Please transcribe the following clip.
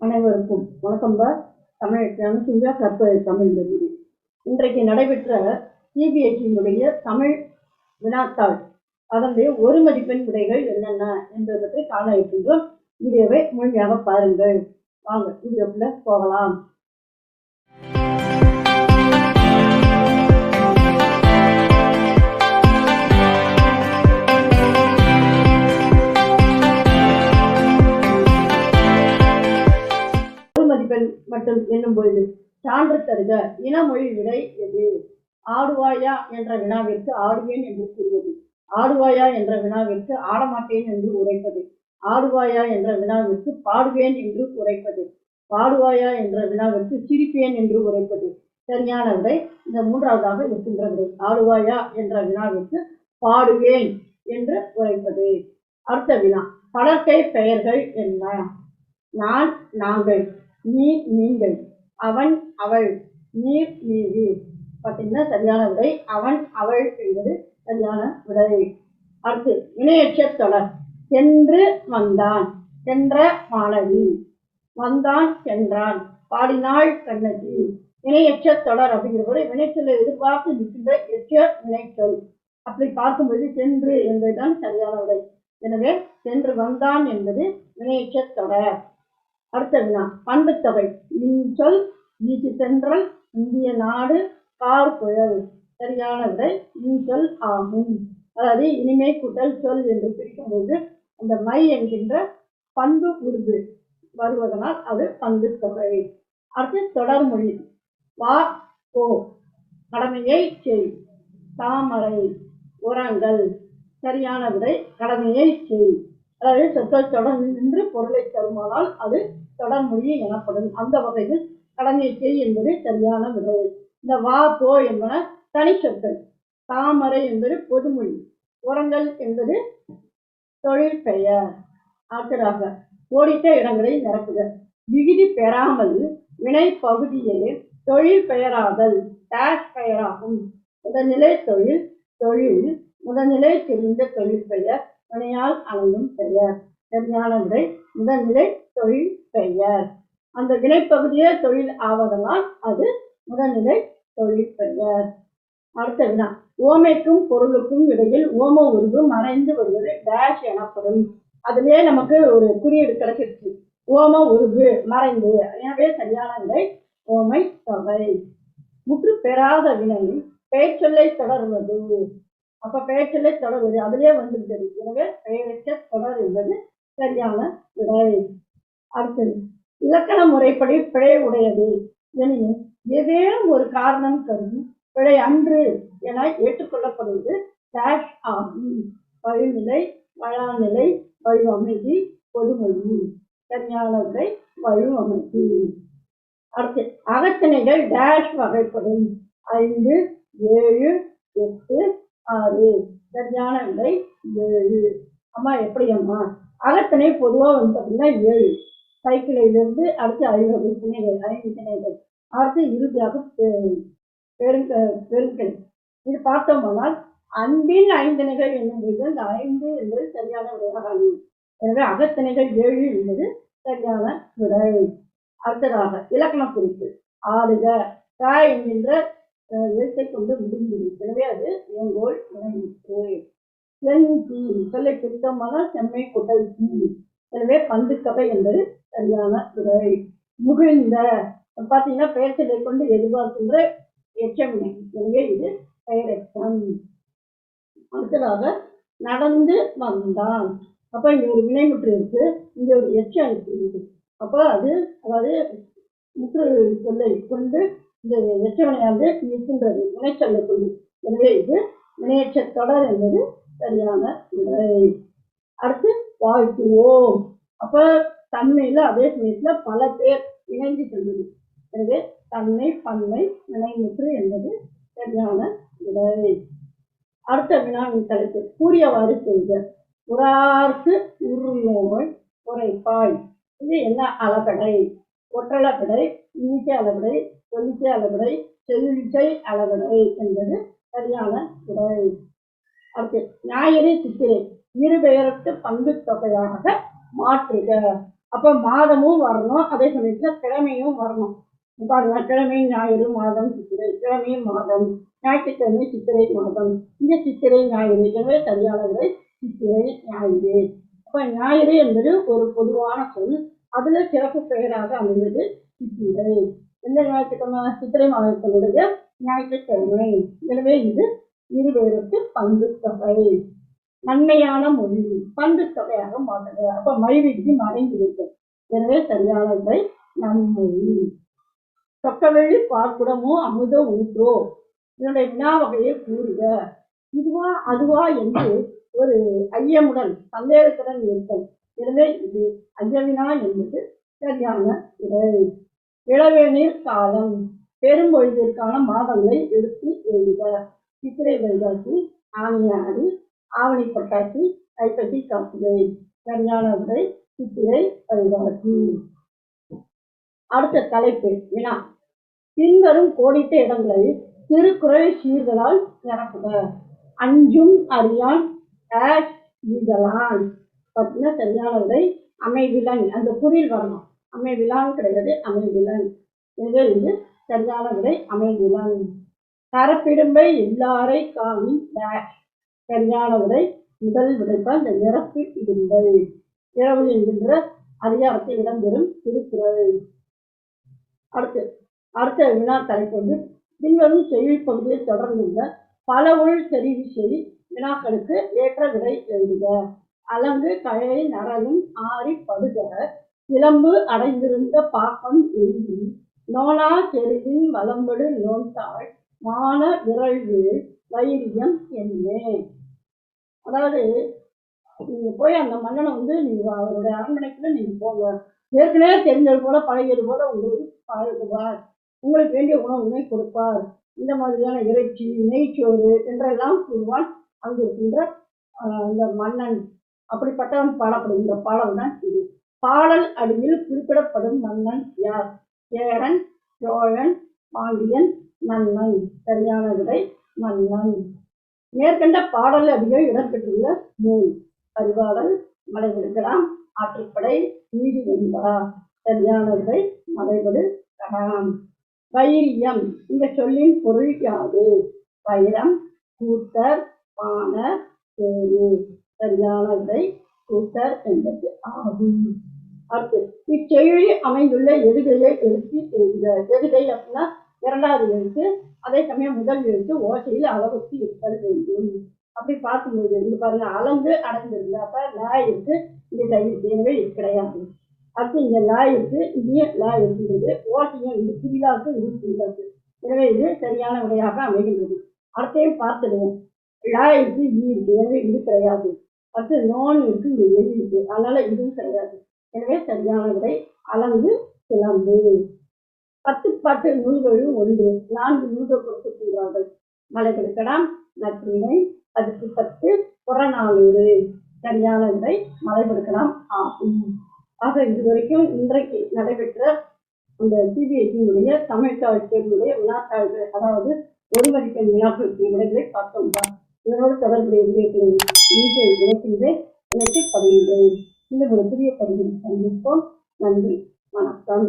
அனைவருக்கும் வணக்கம் பா. தமிழ் அனுசுஞ்சா கற்பது தமிழ் நெருங்கி இன்றைக்கு நடைபெற்ற சிபிஎஸ்சியினுடைய தமிழ் வினாத்தாள். அதனுடைய ஒரு மதிப்பெண் விடைகள் என்னென்ன என்பதை பற்றி காண இருக்கின்றோம். வீடியோவை முழுமையாக பாருங்கள். வாங்க வீடியோக்குள்ள போகலாம். பெண் மட்டும் என்னும் பொழுது சான்று தருக இனமொழி விடை எது? ஆடுவாயா என்ற வினாவிற்கு ஆடுவேன் என்று கூறுவது. ஆடுவாயா என்ற வினாவிற்கு ஆடமாட்டேன் என்று உரைப்பது. ஆடுவாயா என்ற வினாவிற்கு பாடுவேன் என்று உரைப்பது. பாடுவாயா என்ற வினாவிற்கு சிரிப்பேன் என்று உரைப்பது. சரியான விடை இந்த மூன்றாவதாக இருக்கின்ற விடை ஆடுவாயா என்ற வினாவிற்கு பாடுவேன் என்று உரைப்பது. அடுத்த வினா படற்கை பெயர்கள் என்ன? நான் நாங்கள். நீ நீங்கள். அவன் அவள். நீர் நீரு. பார்த்தீங்கன்னா சரியான விடை. அவன் அவள் என்பது சரியான விடை. அடுத்து இணையற்ற தொடர். சென்று வந்தான். சென்ற மாணவி. வந்தான் சென்றான். பாடினாள் கண்ணகி. இணையற்ற தொடர் அப்படிங்கிறது வினைச்சொல்லை எதிர்பார்த்து நிற்கின்ற எச்ச வினைச்சொல். அப்படி பார்க்கும்போது சென்று என்பதுதான் சரியான விடை. எனவே சென்று வந்தான் என்பது வினையற்ற தொடர். அடுத்த வினா பண்புத்தொகை. இன்சொல் வீச்சு சென்றல் இந்திய நாடு கார் புயல். சரியான விடை இன்சொல் ஆகும். அதாவது இனிமை கூட்டல் சொல் என்று பிரிக்கும்போது அந்த மை என்கின்ற பண்பு உருது வருவதனால் அது பண்பு தொகை அடுத்து தொடர்மொழி வா ஓ கடமையை செய். தாமரை. உரங்கள் சரியான விடை கடமையை செய். அதாவது சொற்கள் தொடர்ந்து நின்று பொருளை தருமானால் அது தொடர்மொழி எனப்படும். அந்த வகையில் கடமையை என்பது சரியான விடை. இந்த வா போ என்பன தனிச்சொற்கள் தாமரை என்பது பொதுமொழி. உரங்கள் என்பது தொழில் பெயர். அடுத்ததாக கோடிட்ட இடங்களை நிரப்புக. விகுதி பெறாமல் வினை பகுதியே தொழில் பெயராதல். டேஷ் பெயராகும். முதல்நிலை தொழில் தொழில். முதல்நிலை தெரிந்த தொழில் பெயர். வினையால் அமையும் பெயர். சரியான விடை. முதல்நிலை தொழில் பெயர். அந்த வினைப்பகுதியே தொழில் ஆவதனால் அது முதல்நிலை தொழில் பெயர். அடுத்த வினா. ஓமைக்கும் பொருளுக்கும் இடையில் ஓம உருவு மறைந்து வருவது டேஷ் எனப்படும். அதிலே நமக்கு ஒரு குறியீடு கிடைச்சிருச்சு. ஓம உருவு மறைந்து. எனவே சரியான விடை ஓமை தொகை. முற்று பெறாத வினை பெயர்ச்சொல்லை தொடர்வது. அப்ப பெயர்ச்சொல்லை தொடர்வது அதிலே வந்துவிட்டது. எனவே பெயரற்ற தொடர் என்பது சரியான விடை. அடுத்தது இலக்கண முறைப்படி பிழை உடையது. எனினும் ஏதேனும் ஒரு காரணம் கருதி பிழை அன்று என ஏற்றுக்கொள்ளப்படுவது டேஷ் ஆகும். வழிநிலை வளாநிலை வலுவமைதி பொதுமொழி சரியான விடை வலுவமைதி. அடுத்து அகத்திணைகள் டேஷ் வகைப்படும். ஐந்து ஏழு எட்டு ஆறு. சரியான விடை ஏழு. அம்மா எப்படி அம்மா? அகத்திணை பொதுவாக வந்து பார்த்தீங்கன்னா ஏழு. சைக்கிளிலிருந்து அடுத்து ஐவகை திணைகள் ஐந்து திணைகள் அடுத்து இறுதியாக பெ- பெருங்க பெருங்கல் இது பார்த்தோமானால் அன்பின் ஐந்திணைகள் என்னும்போது அந்த ஐந்து என்பது சரியான விடையாக அமையும். எனவே அகத்திணைகள் ஏழு என்பது சரியான விடை அடுத்ததாக இலக்கண குறிப்பு. ஆளுக க என்கின்ற எழுத்தை கொண்டு முடிந்தது எனவே அது எங்கோல் இணைப்பு செஞ்சி சொல்லை பிரித்தோமானால் செம்மை குட்டல் தீ எனவே பந்துக்கவை என்பது சரியான விடை முகிழ்ந்த பார்த்தீங்கன்னா பெயர் கொண்டு எதிர்பார்க்கின்ற எச்சமினை எனவே இது பெயரெச்சம் அடுத்ததாக நடந்து வந்தான். அப்ப இங்க ஒரு வினைமுற்று இருக்கு. இங்க ஒரு எச்சம் இருக்கு அப்போ அது அதாவது முற்று சொல்லை கொண்டு இந்த எச்சவினையானது இருக்கின்றது வினைச்சொல்லை கொண்டு. எனவே இது வினையற்ற தொடர் என்பது சரியான விடை. அடுத்து வாழ்த்துவோம். அப்ப தன்மையில அதே சமயத்துல பல பேர் இணைந்து செல்வது எனவே தன்மை பன்மை வினைமுற்று என்பது சரியான விடை அடுத்த வினாவின் தலைப்பு கூறியவாறு செய்க உரார்க்கு உருநோய் உரைப்பாய். இது என்ன அளபடை? ஒற்றளபடை இன்னிசை அளபடை சொல்லிசை அளபடை செல்லிசை அளபடை என்பது சரியான விடை அடுத்து ஞாயிறு சித்திரை இரு பெயருக்கு பங்கு தொகையாக மாற்றுக. அப்ப மாதமும் வரணும். அதே சமயத்துல கிழமையும் வரணும். பாருங்க கிழமை ஞாயிறு மாதம் சித்திரை. கிழமை மாதம். ஞாயிற்றுக்கிழமை சித்திரை மாதம். இந்த சித்திரை ஞாயிறு எனவே சரியான சித்திரை ஞாயிறு. அப்ப ஞாயிறு என்பது ஒரு பொதுவான சொல். அதுல சிறப்பு பெயராக அமைந்தது சித்திரை. எந்த ஞாயிற்றுக்கிழமை? சித்திரை மாதத்தினுடைய ஞாயிற்றுக்கிழமை. எனவே இது இருவேறுக்கு பங்கு தொகை நன்மையான மொழி பங்கு தொகையாக மாற்றுகிறது அப்ப மறைந்து இருக்கு எனவே சரியான முறை நன்மொழி. சொக்கவெள்ளி பார்க்குடமோ அமுத ஊற்றோ? இதனுடைய வினா வகையை கூறுக. இதுவா அதுவா என்று ஒரு ஐயமுடன் சந்தேகத்துடன் இருக்கும் எனவே இது ஐயவினா என்பது சரியான விடை இளவேநீர் காலம். பெரும்பொழுதிற்கான மாதங்களை எடுத்து எழுத. சித்திரை வைகாசி ஆணி ஆவணி பட்டாசி ஐப்பசி கார்த்திகை சரியான விடை சித்திரை வைகாசி அடுத்த தலைப்பு வினா. பின்வரும் கோடிட்ட இடங்களை திருக்குறள் சீர்களால் நிரப்புக. அஞ்சும் அறியான் ஆஷ் ஈதலான் பார்த்தீங்கன்னா சரியான அமைவிலன். அந்த குறில் வரணும். அமைவிலான் கிடையாது அமைவிலன். இது இது? சரியான விடை அமைவிலன். தரப்பிடும்பை எல்லாரை காணும் டேஷ் சரியான விடை முதல் விடைப்பால் இந்த நிரப்பு இடும்பை இரவு என்கின்ற அதிகாரத்தை இடம்பெறும் திருக்குறள். அடுத்து அடுத்த வினா தலைப்பு வந்து பின்வரும் செய்தி பகுதியை தொடர்ந்துள்ள பல உள் தெரிவு செய்தி வினாக்களுக்கு ஏற்ற விடை எழுதுக. அலங்கு கழையை நரலும் ஆறி படுக சிலம்பு அடைந்திருந்த பாக்கம் எழுதி நோலா செருவின் வலம்படு நோன்தாள் மான விரல்வு வைரியம் என்னே அதாவது நீங்கள் போய் அந்த மன்னனை வந்து நீங்கள் அவருடைய அரண்மனைக்குள்ள நீங்கள் போங்க. ஏற்கனவே தெரிஞ்சது போல பழகியது போல உங்களுக்கு பழகுவார். உங்களுக்கு வேண்டிய உணவுமே கொடுப்பார். இந்த மாதிரியான இறைச்சி நெய்ச்சோறு என்றெல்லாம் கூறுவான் அங்கு இருக்கின்ற இந்த மன்னன். அப்படிப்பட்டவன் பாடப்படும். இந்த பாடல் தான் இது. பாடல் அடியில் குறிப்பிடப்படும் மன்னன் யார்? சேரன் சோழன் பாண்டியன் மன்னன். சரியான விடை மன்னன். மேற்கண்ட பாடல் அடிகள் இடம்பெற்றுள்ள நூல் பரிபாடல் மலைவிடுக்கலாம் ஆற்றுப்படை நீதி வெண்பா சரியான மலைவிடு கடாம். வைரியம் இந்த சொல்லின் பொருள் யாது? வைரம் கூத்தர் பான தேரு சரியான விடை கூத்தர் என்பது ஆகும். அடுத்து இச்செயலி அமைந்துள்ள எதுகையை எழுத்தி தெரிகிற எதுகை அப்படின்னா இரண்டாவது எழுத்து அதே சமயம் முதல் எழுத்து ஓசையில் அளவுக்கு இருத்தல் வேண்டும் அப்படி பார்க்கும்போது இங்க பாருங்க அளந்து அடைந்திருக்கு அப்ப லா இருக்கு இது கை எனவே இது கிடையாது. அடுத்து இங்க லா இருக்கு இங்கேயும் லா இருக்கின்றது ஓசையும் இது புதிதாக இருக்கின்றது. எனவே இது சரியான விடையாக அமைகின்றது. அடுத்தையும் பார்த்துடுவோம். லா இருக்கு ஈ இருக்கு. எனவே இது கிடையாது. அடுத்து நோன் இருக்கு இங்க எலி இருக்கு. அதனால இதுவும் கிடையாது. எனவே சரியான விடை அளந்து சிலம்பு பத்து பாட்டு நூல்களும் ஒன்று. நான்கு நூல்கள் கொடுத்திருக்கிறார்கள் மலைகளுக்கெல்லாம் நற்றினை. அதுக்கு பத்து புறநானூறு. சரியான விடை மலைபடுக்கலாம் ஆகும். ஆக இதுவரைக்கும் இன்றைக்கு நடைபெற்ற அந்த சிபிஎஸ்சியினுடைய தமிழ் தாள் தேர்வுடைய வினாத்தாள்கள் அதாவது ஒரு மதிப்பெண் வினாக்களுக்கு விடைகளை பார்த்தோம். தான் இதனோடு தொடர்புடைய விடயத்தின் இன்றைய தினத்திலே இணைத்து பதிவுகள் இந்த ஒரு புதிய பதிவில் சந்திப்போம். நன்றி. வணக்கம்.